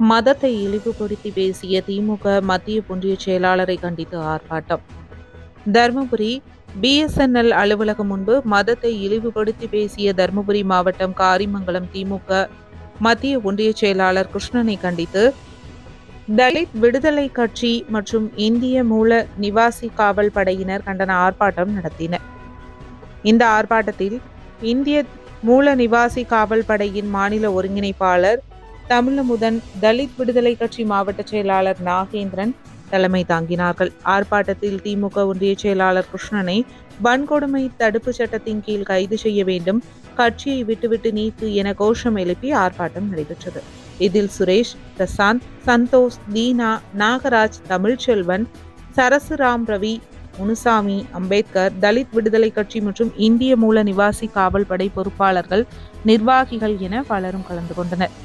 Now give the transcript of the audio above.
மதத்தை இழிவுபடுத்தி பேசிய திமுக மத்திய ஒன்றிய செயலாளரை கண்டித்து ஆர்ப்பாட்டம். தருமபுரி பிஎஸ்என்எல் அலுவலகம் முன்பு மதத்தை இழிவுபடுத்தி பேசிய தருமபுரி மாவட்டம் காரிமங்கலம் திமுக மத்திய ஒன்றிய செயலாளர் கிருஷ்ணனை கண்டித்து தலித் விடுதலை கட்சி மற்றும் இந்திய மூல நிவாசி காவல் படையினர் கண்டன ஆர்ப்பாட்டம் நடத்தினர் இந்த ஆர்ப்பாட்டத்தில் இந்திய மூல நிவாசி காவல் படையின் மாநில ஒருங்கிணைப்பாளர் தமிழமுதன் தலித் விடுதலை கட்சி மாவட்ட செயலாளர் நாகேந்திரன் தலைமை தாங்கினார்கள். ஆர்ப்பாட்டத்தில் திமுக ஒன்றிய செயலாளர் கிருஷ்ணனை வன்கொடுமை தடுப்பு சட்டத்தின் கீழ் கைது செய்ய வேண்டும் கட்சியை விட்டுவிட்டு நீக்கு என கோஷம் எழுப்பி ஆர்ப்பாட்டம் நடைபெற்றது. இதில் சுரேஷ் பிரசாந்த் சந்தோஷ் தீனா நாகராஜ் தமிழ்ச்செல்வன் சரசுராம் ரவி முனுசாமி அம்பேத்கர் தலித் விடுதலை கட்சி மற்றும் இந்திய மூல நிவாசி காவல் படை பொறுப்பாளர்கள் நிர்வாகிகள் என பலரும் கலந்து கொண்டனர்.